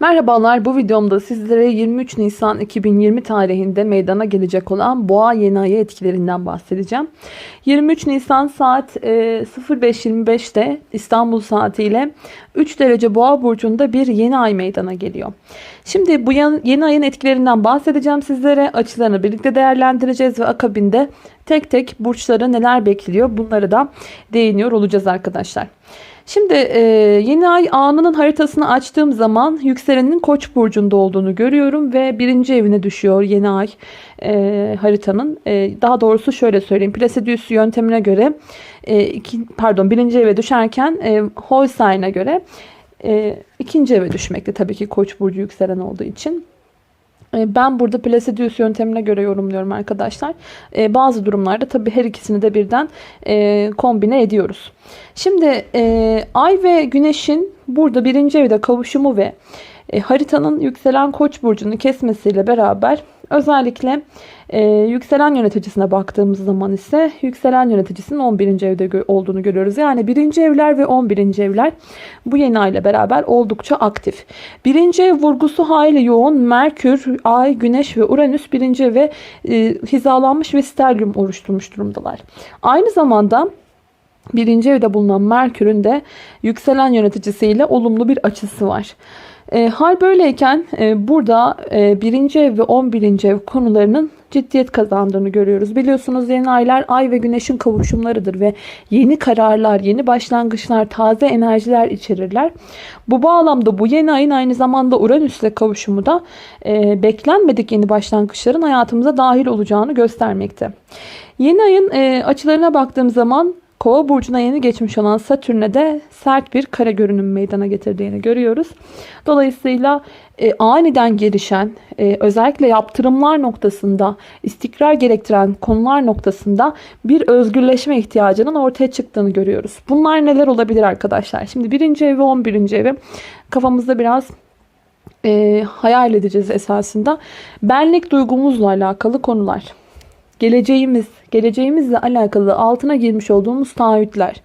Merhabalar bu videomda sizlere 23 Nisan 2020 tarihinde meydana gelecek olan boğa yeni ayı etkilerinden bahsedeceğim. 23 Nisan saat e, 05.25'te İstanbul saatiyle 3 derece boğa burcunda bir yeni ay meydana geliyor. Şimdi bu yeni ayın etkilerinden bahsedeceğim sizlere. Açılarını birlikte değerlendireceğiz ve akabinde tek tek burçları neler bekliyor bunları da değiniyor olacağız arkadaşlar. Şimdi e, yeni ay anının haritasını açtığım zaman yükselenin koç burcunda olduğunu görüyorum ve birinci evine düşüyor yeni ay e, haritanın. E, daha doğrusu şöyle söyleyeyim. Placidus yöntemine göre e, iki, pardon birinci eve düşerken e, Holstein'a göre e, ikinci eve düşmekte tabii ki koç burcu yükselen olduğu için. E, Ben burada Placidus yöntemine göre yorumluyorum arkadaşlar. E, bazı durumlarda tabii her ikisini de birden e, kombine ediyoruz. Şimdi Ay ve Güneş'in burada birinci evde kavuşumu ve haritanın yükselen Koç burcunu kesmesiyle beraber özellikle e, yükselen yöneticisine baktığımız zaman ise yükselen yöneticisinin 11. evde gö- olduğunu görüyoruz. Yani 1. evler ve 11. evler bu yeni ay ile beraber oldukça aktif. 1. ev vurgusu hayli yoğun. Merkür, Ay, Güneş ve Uranüs 1. eve e, hizalanmış ve sterlium oluşturmuş durumdalar. Aynı zamanda birinci evde bulunan Merkür'ün de yükselen yöneticisiyle olumlu bir açısı var. E, hal böyleyken e, burada e, birinci ev ve 11. ev konularının ciddiyet kazandığını görüyoruz. Biliyorsunuz yeni aylar ay ve güneşin kavuşumlarıdır ve yeni kararlar, yeni başlangıçlar, taze enerjiler içerirler. Bu bağlamda bu yeni ayın aynı zamanda Uranüs'le kavuşumu da e, beklenmedik yeni başlangıçların hayatımıza dahil olacağını göstermekte. Yeni ayın e, açılarına baktığım zaman Kova burcuna yeni geçmiş olan Satürn'e de sert bir kare görünüm meydana getirdiğini görüyoruz. Dolayısıyla e, aniden gelişen, e, özellikle yaptırımlar noktasında, istikrar gerektiren konular noktasında bir özgürleşme ihtiyacının ortaya çıktığını görüyoruz. Bunlar neler olabilir arkadaşlar? Şimdi birinci evi, on birinci evi kafamızda biraz e, hayal edeceğiz esasında. Benlik duygumuzla alakalı konular geleceğimiz, geleceğimizle alakalı altına girmiş olduğumuz taahhütler.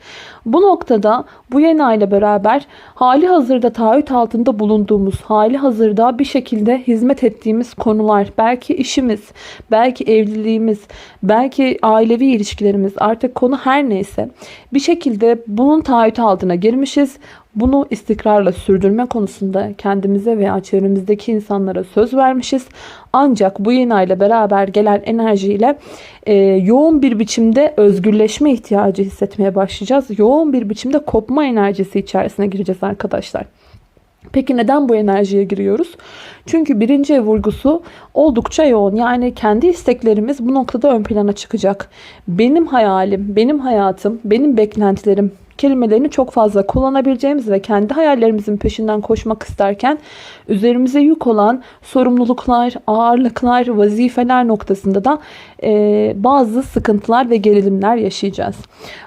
Bu noktada bu yeni ayla beraber hali hazırda taahhüt altında bulunduğumuz, hali hazırda bir şekilde hizmet ettiğimiz konular, belki işimiz, belki evliliğimiz, belki ailevi ilişkilerimiz artık konu her neyse bir şekilde bunun taahhüt altına girmişiz. Bunu istikrarla sürdürme konusunda kendimize veya çevremizdeki insanlara söz vermişiz. Ancak bu yeni ayla beraber gelen enerjiyle e, yoğun bir biçimde özgürleşme ihtiyacı hissetmeye başlayacağız. Yoğun bir biçimde kopma enerjisi içerisine gireceğiz arkadaşlar. Peki neden bu enerjiye giriyoruz? Çünkü birinci ev vurgusu oldukça yoğun. Yani kendi isteklerimiz bu noktada ön plana çıkacak. Benim hayalim, benim hayatım, benim beklentilerim kelimelerini çok fazla kullanabileceğimiz ve kendi hayallerimizin peşinden koşmak isterken üzerimize yük olan sorumluluklar, ağırlıklar, vazifeler noktasında da e, bazı sıkıntılar ve gerilimler yaşayacağız.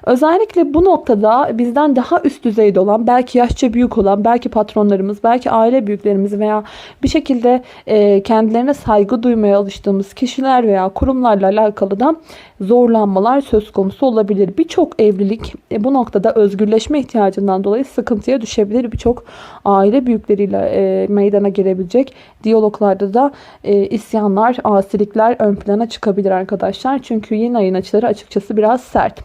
Özellikle bu noktada bizden daha üst düzeyde olan, belki yaşça büyük olan, belki patronlarımız, belki aile büyüklerimiz veya bir şekilde e, kendilerine saygı duymaya alıştığımız kişiler veya kurumlarla alakalı da zorlanmalar söz konusu olabilir. Birçok evlilik e, bu noktada özgürleşme ihtiyacından dolayı sıkıntıya düşebilir. Birçok aile büyükleriyle e, meydana gelebilecek diyaloglarda da e, isyanlar, asilikler ön plana çıkabilir arkadaşlar. Çünkü yeni ayın açıları açıkçası biraz sert.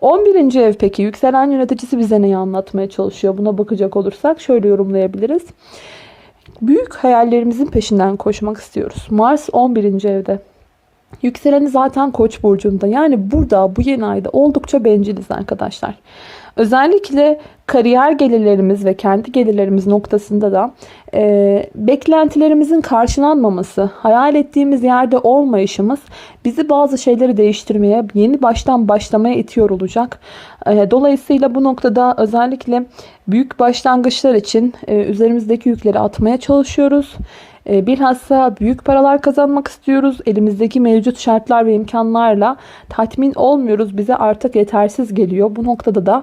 11. ev peki yükselen yöneticisi bize neyi anlatmaya çalışıyor? Buna bakacak olursak şöyle yorumlayabiliriz. Büyük hayallerimizin peşinden koşmak istiyoruz. Mars 11. evde. Yükseleni zaten Koç burcunda. Yani burada bu yeni ayda oldukça benciliz arkadaşlar. Özellikle kariyer gelirlerimiz ve kendi gelirlerimiz noktasında da e, beklentilerimizin karşılanmaması, hayal ettiğimiz yerde olmayışımız bizi bazı şeyleri değiştirmeye, yeni baştan başlamaya itiyor olacak. E, dolayısıyla bu noktada özellikle büyük başlangıçlar için e, üzerimizdeki yükleri atmaya çalışıyoruz. E, Bilhassa büyük paralar kazanmak istiyoruz. Elimizdeki mevcut şartlar ve imkanlarla tatmin olmuyoruz. Bize artık yetersiz geliyor. Bu noktada da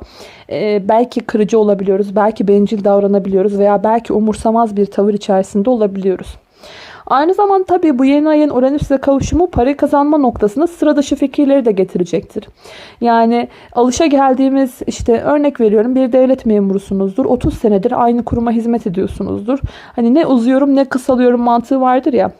e, belki kırıcı olabiliyoruz, belki bencil davranabiliyoruz veya belki umursamaz bir tavır içerisinde olabiliyoruz. Aynı zamanda tabii bu yeni ayın Uranüs'le kavuşumu para kazanma noktasında sıra dışı fikirleri de getirecektir. Yani alışa geldiğimiz işte örnek veriyorum bir devlet memurusunuzdur. 30 senedir aynı kuruma hizmet ediyorsunuzdur. Hani ne uzuyorum ne kısalıyorum mantığı vardır ya.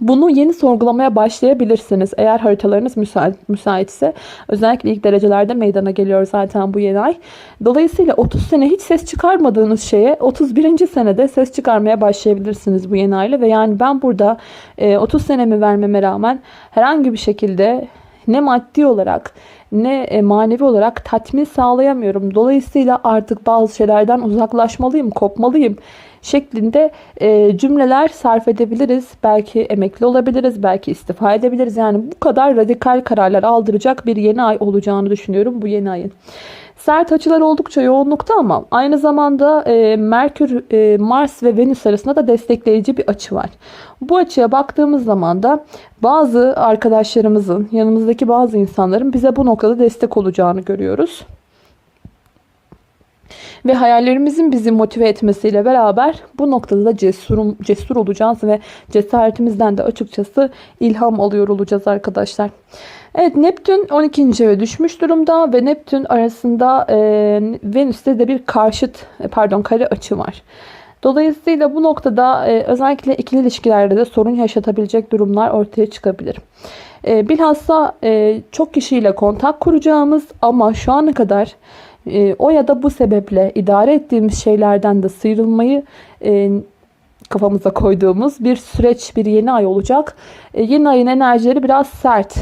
Bunu yeni sorgulamaya başlayabilirsiniz. Eğer haritalarınız müsait, müsaitse. Özellikle ilk derecelerde meydana geliyor zaten bu yeni ay. Dolayısıyla 30 sene hiç ses çıkarmadığınız şeye 31. senede ses çıkarmaya başlayabilirsiniz bu yeni ayla. Ve yani ben burada 30 senemi vermeme rağmen herhangi bir şekilde ne maddi olarak ne e, manevi olarak tatmin sağlayamıyorum. Dolayısıyla artık bazı şeylerden uzaklaşmalıyım, kopmalıyım şeklinde e, cümleler sarf edebiliriz. Belki emekli olabiliriz, belki istifa edebiliriz. Yani bu kadar radikal kararlar aldıracak bir yeni ay olacağını düşünüyorum bu yeni ayın. Sert açılar oldukça yoğunlukta ama aynı zamanda e, Merkür, e, Mars ve Venüs arasında da destekleyici bir açı var. Bu açıya baktığımız zaman da bazı arkadaşlarımızın, yanımızdaki bazı insanların bize bu noktada destek olacağını görüyoruz ve hayallerimizin bizi motive etmesiyle beraber bu noktada da cesurum, cesur olacağız ve cesaretimizden de açıkçası ilham alıyor olacağız arkadaşlar. Evet Neptün 12. eve düşmüş durumda ve Neptün arasında e, Venüs'te de bir karşıt pardon kare açı var. Dolayısıyla bu noktada e, özellikle ikili ilişkilerde de sorun yaşatabilecek durumlar ortaya çıkabilir. E, bilhassa e, çok kişiyle kontak kuracağımız ama şu ana kadar e, o ya da bu sebeple idare ettiğimiz şeylerden de sıyrılmayı e, kafamıza koyduğumuz bir süreç, bir yeni ay olacak. E, yeni ayın enerjileri biraz sert.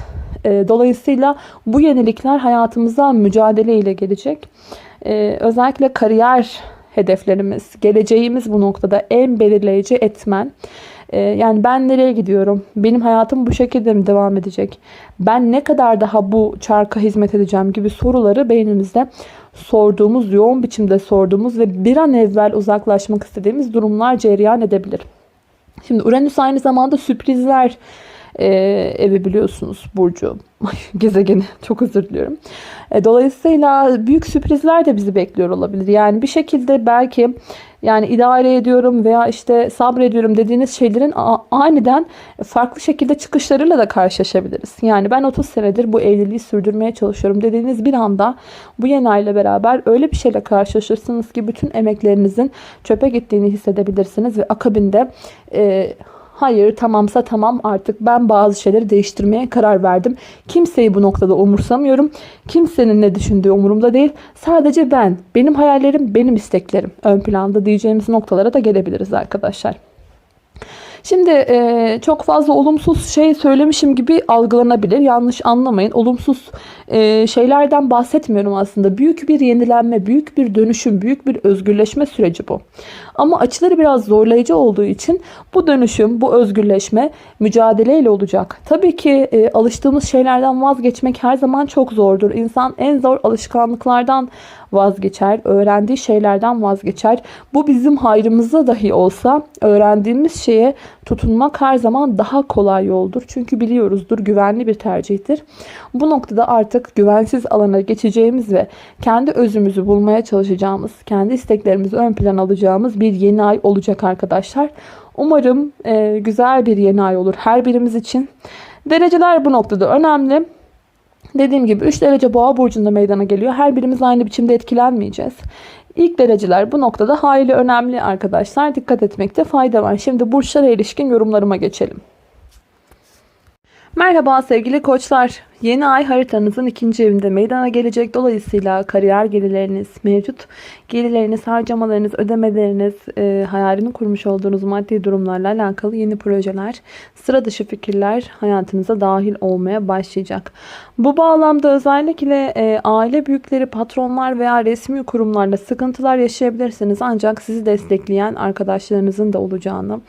E, dolayısıyla bu yenilikler hayatımıza mücadele ile gelecek. E, özellikle kariyer hedeflerimiz, geleceğimiz bu noktada en belirleyici etmen. Ee, yani ben nereye gidiyorum? Benim hayatım bu şekilde mi devam edecek? Ben ne kadar daha bu çarka hizmet edeceğim gibi soruları beynimizde sorduğumuz, yoğun biçimde sorduğumuz ve bir an evvel uzaklaşmak istediğimiz durumlar cereyan edebilir. Şimdi Uranüs aynı zamanda sürprizler e, evi biliyorsunuz Burcu. gezegeni çok özür diliyorum. E, dolayısıyla büyük sürprizler de bizi bekliyor olabilir. Yani bir şekilde belki yani idare ediyorum veya işte sabrediyorum dediğiniz şeylerin aniden farklı şekilde çıkışlarıyla da karşılaşabiliriz. Yani ben 30 senedir bu evliliği sürdürmeye çalışıyorum dediğiniz bir anda bu yeni ayla beraber öyle bir şeyle karşılaşırsınız ki bütün emeklerinizin çöpe gittiğini hissedebilirsiniz ve akabinde e, Hayır tamamsa tamam artık ben bazı şeyleri değiştirmeye karar verdim. Kimseyi bu noktada umursamıyorum. Kimsenin ne düşündüğü umurumda değil. Sadece ben, benim hayallerim, benim isteklerim ön planda diyeceğimiz noktalara da gelebiliriz arkadaşlar. Şimdi e, çok fazla olumsuz şey söylemişim gibi algılanabilir. Yanlış anlamayın. Olumsuz e, şeylerden bahsetmiyorum aslında. Büyük bir yenilenme, büyük bir dönüşüm, büyük bir özgürleşme süreci bu. Ama açıları biraz zorlayıcı olduğu için bu dönüşüm, bu özgürleşme mücadeleyle olacak. Tabii ki e, alıştığımız şeylerden vazgeçmek her zaman çok zordur. İnsan en zor alışkanlıklardan vazgeçer, öğrendiği şeylerden vazgeçer. Bu bizim hayrımıza dahi olsa öğrendiğimiz şeye tutunmak her zaman daha kolay yoldur. Çünkü biliyoruzdur güvenli bir tercihtir. Bu noktada artık güvensiz alana geçeceğimiz ve kendi özümüzü bulmaya çalışacağımız, kendi isteklerimizi ön plan alacağımız bir yeni ay olacak arkadaşlar. Umarım e, güzel bir yeni ay olur her birimiz için. Dereceler bu noktada önemli. Dediğim gibi 3 derece boğa burcunda meydana geliyor. Her birimiz aynı biçimde etkilenmeyeceğiz. İlk dereceler bu noktada hayli önemli arkadaşlar. Dikkat etmekte fayda var. Şimdi burçlara ilişkin yorumlarıma geçelim. Merhaba sevgili koçlar. Yeni ay haritanızın ikinci evinde meydana gelecek. Dolayısıyla kariyer gelirleriniz, mevcut gelirleriniz, harcamalarınız, ödemeleriniz, e, hayalini kurmuş olduğunuz maddi durumlarla alakalı yeni projeler, sıra dışı fikirler hayatınıza dahil olmaya başlayacak. Bu bağlamda özellikle e, aile büyükleri, patronlar veya resmi kurumlarla sıkıntılar yaşayabilirsiniz. Ancak sizi destekleyen arkadaşlarınızın da olacağını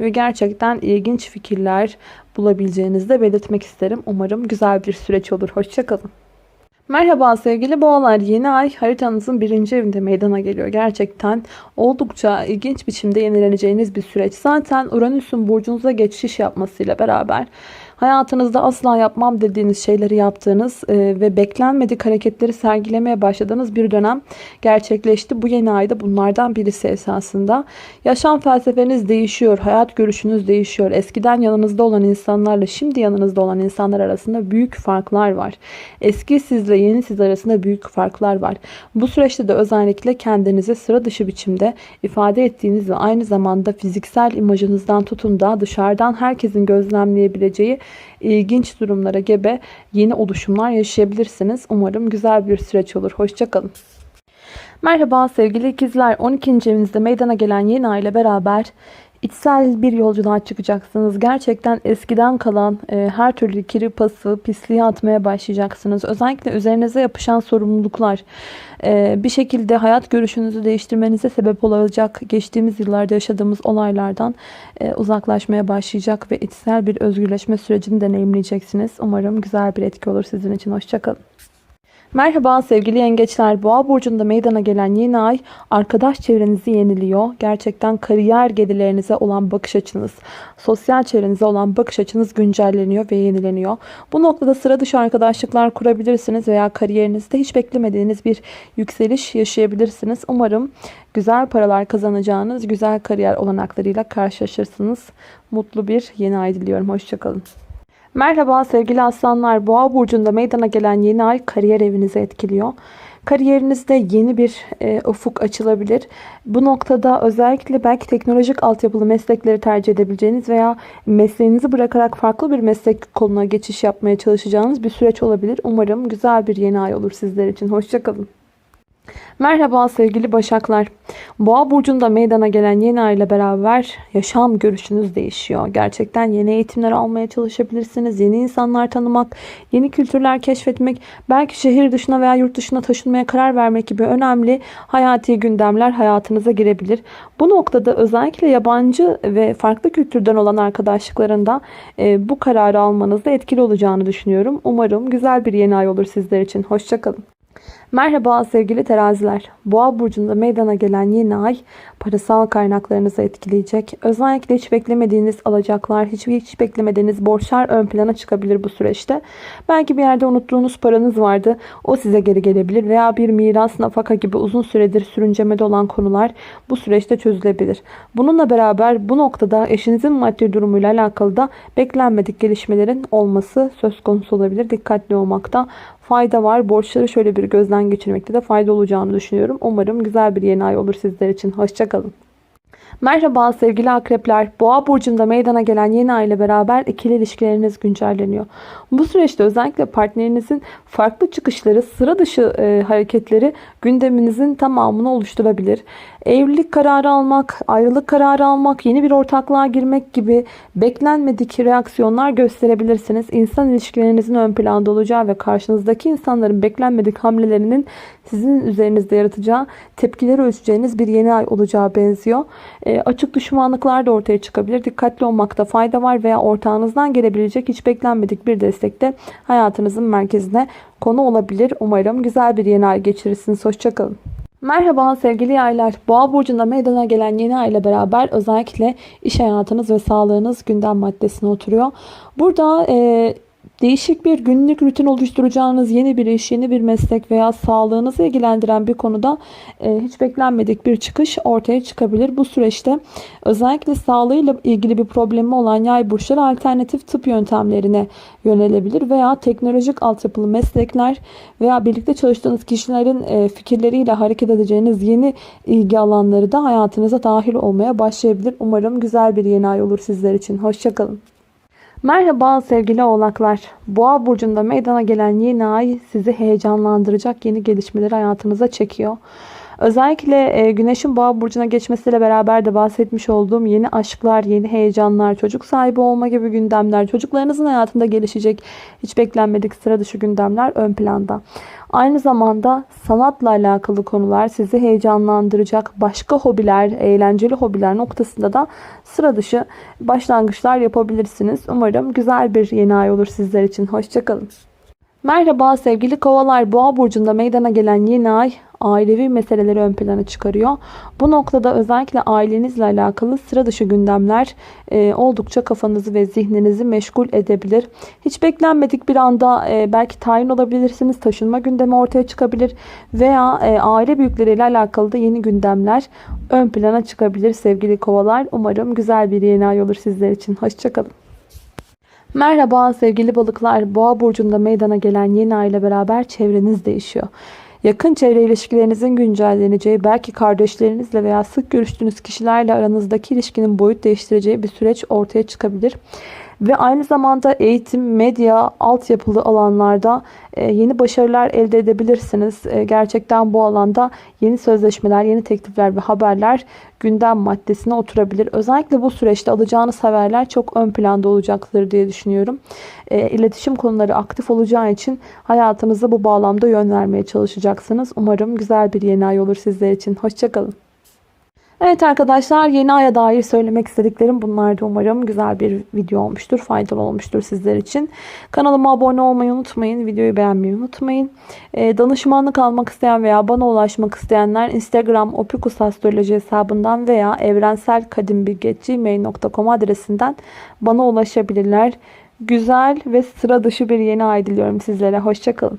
ve gerçekten ilginç fikirler bulabileceğinizi de belirtmek isterim. Umarım güzel bir süreç olur. Hoşçakalın. Merhaba sevgili boğalar. Yeni ay haritanızın birinci evinde meydana geliyor. Gerçekten oldukça ilginç biçimde yenileneceğiniz bir süreç. Zaten Uranüs'ün burcunuza geçiş yapmasıyla beraber Hayatınızda asla yapmam dediğiniz şeyleri yaptığınız e, ve beklenmedik hareketleri sergilemeye başladığınız bir dönem gerçekleşti. Bu yeni ayda bunlardan birisi esasında. Yaşam felsefeniz değişiyor, hayat görüşünüz değişiyor. Eskiden yanınızda olan insanlarla şimdi yanınızda olan insanlar arasında büyük farklar var. Eski sizle yeni siz arasında büyük farklar var. Bu süreçte de özellikle kendinizi sıra dışı biçimde ifade ettiğiniz ve aynı zamanda fiziksel imajınızdan tutun da dışarıdan herkesin gözlemleyebileceği ilginç durumlara gebe yeni oluşumlar yaşayabilirsiniz. Umarım güzel bir süreç olur. Hoşçakalın. Merhaba sevgili ikizler. 12. evinizde meydana gelen yeni ay ile beraber içsel bir yolculuğa çıkacaksınız. Gerçekten eskiden kalan e, her türlü kiri pası, pisliği atmaya başlayacaksınız. Özellikle üzerinize yapışan sorumluluklar e, bir şekilde hayat görüşünüzü değiştirmenize sebep olacak geçtiğimiz yıllarda yaşadığımız olaylardan e, uzaklaşmaya başlayacak ve içsel bir özgürleşme sürecini deneyimleyeceksiniz. Umarım güzel bir etki olur sizin için. Hoşçakalın. Merhaba sevgili yengeçler. Boğa burcunda meydana gelen yeni ay arkadaş çevrenizi yeniliyor. Gerçekten kariyer gelirlerinize olan bakış açınız, sosyal çevrenize olan bakış açınız güncelleniyor ve yenileniyor. Bu noktada sıra dışı arkadaşlıklar kurabilirsiniz veya kariyerinizde hiç beklemediğiniz bir yükseliş yaşayabilirsiniz. Umarım güzel paralar kazanacağınız güzel kariyer olanaklarıyla karşılaşırsınız. Mutlu bir yeni ay diliyorum. Hoşçakalın. Merhaba sevgili aslanlar. Boğa burcunda meydana gelen yeni ay kariyer evinizi etkiliyor. Kariyerinizde yeni bir e, ufuk açılabilir. Bu noktada özellikle belki teknolojik altyapılı meslekleri tercih edebileceğiniz veya mesleğinizi bırakarak farklı bir meslek koluna geçiş yapmaya çalışacağınız bir süreç olabilir. Umarım güzel bir yeni ay olur sizler için. Hoşçakalın. Merhaba sevgili Başaklar. Boğa burcunda meydana gelen yeni ay ile beraber yaşam görüşünüz değişiyor. Gerçekten yeni eğitimler almaya çalışabilirsiniz. Yeni insanlar tanımak, yeni kültürler keşfetmek, belki şehir dışına veya yurt dışına taşınmaya karar vermek gibi önemli hayati gündemler hayatınıza girebilir. Bu noktada özellikle yabancı ve farklı kültürden olan arkadaşlıklarında e, bu kararı almanızda etkili olacağını düşünüyorum. Umarım güzel bir yeni ay olur sizler için. Hoşçakalın. Merhaba sevgili teraziler. Boğa burcunda meydana gelen yeni ay parasal kaynaklarınızı etkileyecek. Özellikle hiç beklemediğiniz alacaklar, hiç, hiç beklemediğiniz borçlar ön plana çıkabilir bu süreçte. Belki bir yerde unuttuğunuz paranız vardı. O size geri gelebilir veya bir miras, nafaka gibi uzun süredir sürüncemede olan konular bu süreçte çözülebilir. Bununla beraber bu noktada eşinizin maddi durumuyla alakalı da beklenmedik gelişmelerin olması söz konusu olabilir. Dikkatli olmakta fayda var. Borçları şöyle bir gözden geçirmekte de fayda olacağını düşünüyorum. Umarım güzel bir yeni ay olur sizler için. Hoşçakalın. Merhaba sevgili akrepler. Boğa burcunda meydana gelen yeni ay ile beraber ikili ilişkileriniz güncelleniyor. Bu süreçte özellikle partnerinizin farklı çıkışları, sıra dışı e, hareketleri gündeminizin tamamını oluşturabilir. Evlilik kararı almak, ayrılık kararı almak, yeni bir ortaklığa girmek gibi beklenmedik reaksiyonlar gösterebilirsiniz. İnsan ilişkilerinizin ön planda olacağı ve karşınızdaki insanların beklenmedik hamlelerinin sizin üzerinizde yaratacağı tepkileri ölçeceğiniz bir yeni ay olacağı benziyor. E, açık düşmanlıklar da ortaya çıkabilir. Dikkatli olmakta fayda var veya ortağınızdan gelebilecek hiç beklenmedik bir destek de hayatınızın merkezine konu olabilir. Umarım güzel bir yeni ay geçirirsiniz. Hoşçakalın. Merhaba sevgili yaylar. Boğa burcunda meydana gelen yeni ay ile beraber özellikle iş hayatınız ve sağlığınız gündem maddesine oturuyor. Burada e, Değişik bir günlük rutin oluşturacağınız yeni bir iş, yeni bir meslek veya sağlığınızı ilgilendiren bir konuda e, hiç beklenmedik bir çıkış ortaya çıkabilir. Bu süreçte özellikle sağlığıyla ilgili bir problemi olan yay burçları alternatif tıp yöntemlerine yönelebilir veya teknolojik altyapılı meslekler veya birlikte çalıştığınız kişilerin e, fikirleriyle hareket edeceğiniz yeni ilgi alanları da hayatınıza dahil olmaya başlayabilir. Umarım güzel bir yeni ay olur sizler için. Hoşçakalın. Merhaba sevgili oğlaklar. Boğa burcunda meydana gelen yeni ay sizi heyecanlandıracak yeni gelişmeleri hayatınıza çekiyor. Özellikle e, güneşin boğa burcuna geçmesiyle beraber de bahsetmiş olduğum yeni aşklar, yeni heyecanlar, çocuk sahibi olma gibi gündemler, çocuklarınızın hayatında gelişecek hiç beklenmedik sıra dışı gündemler ön planda. Aynı zamanda sanatla alakalı konular sizi heyecanlandıracak başka hobiler, eğlenceli hobiler noktasında da sıra dışı başlangıçlar yapabilirsiniz. Umarım güzel bir yeni ay olur sizler için. Hoşçakalın. Merhaba sevgili kovalar. Boğa burcunda meydana gelen yeni ay ailevi meseleleri ön plana çıkarıyor. Bu noktada özellikle ailenizle alakalı sıra dışı gündemler e, oldukça kafanızı ve zihninizi meşgul edebilir. Hiç beklenmedik bir anda e, belki tayin olabilirsiniz. Taşınma gündemi ortaya çıkabilir veya e, aile büyükleriyle alakalı da yeni gündemler ön plana çıkabilir sevgili kovalar. Umarım güzel bir yeni ay olur sizler için. Hoşçakalın. Merhaba sevgili balıklar. Boğa burcunda meydana gelen yeni ay ile beraber çevreniz değişiyor. Yakın çevre ilişkilerinizin güncelleneceği, belki kardeşlerinizle veya sık görüştüğünüz kişilerle aranızdaki ilişkinin boyut değiştireceği bir süreç ortaya çıkabilir. Ve aynı zamanda eğitim, medya, altyapılı alanlarda e, yeni başarılar elde edebilirsiniz. E, Gerçekten bu alanda yeni sözleşmeler, yeni teklifler ve haberler gündem maddesine oturabilir. Özellikle bu süreçte alacağınız haberler çok ön planda olacaktır diye düşünüyorum. E, İletişim konuları aktif olacağı için hayatınıza bu bağlamda yön vermeye çalışacaksınız. Umarım güzel bir yeni ay olur sizler için. Hoşçakalın. Evet arkadaşlar yeni aya dair söylemek istediklerim bunlardı. Umarım güzel bir video olmuştur. Faydalı olmuştur sizler için. Kanalıma abone olmayı unutmayın. Videoyu beğenmeyi unutmayın. Ee, danışmanlık almak isteyen veya bana ulaşmak isteyenler Instagram opikus astroloji hesabından veya evrenselkadimbilge.gmail.com adresinden bana ulaşabilirler. Güzel ve sıra dışı bir yeni ay diliyorum sizlere. Hoşçakalın.